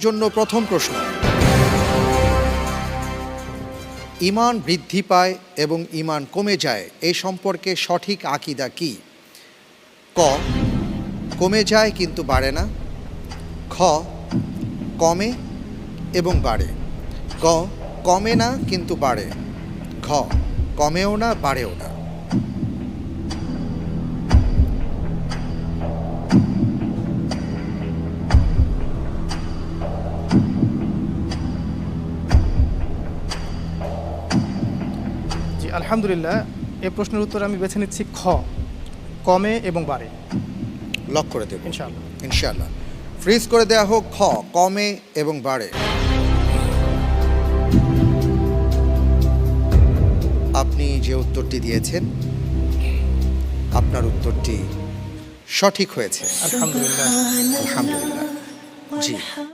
জন্য প্রথম প্রশ্ন। ইমান বৃদ্ধি পায় এবং ইমান কমে যায় এই সম্পর্কে সঠিক আকিদা কি? ক, কমে যায় কিন্তু বাড়ে না। খ, কমে এবং বাড়ে। ক কমে না কিন্তু বাড়ে। ঘ, কমেও না, বাড়েও না। আলহামদুলিল্লাহ এ প্রশ্নের উত্তর আমি বেছে নিচ্ছি খ কমে এবং বাড়ে। লক করে দেব। ইনশাআল্লাহ। ইনশাআল্লাহ। ফ্রিজ করে দেওয়া হোক খ কমে এবং বাড়ে। আপনি যে উত্তরটি দিয়েছেন আপনার উত্তরটি সঠিক হয়েছে। আলহামদুলিল্লাহ। আলহামদুলিল্লাহ। জি।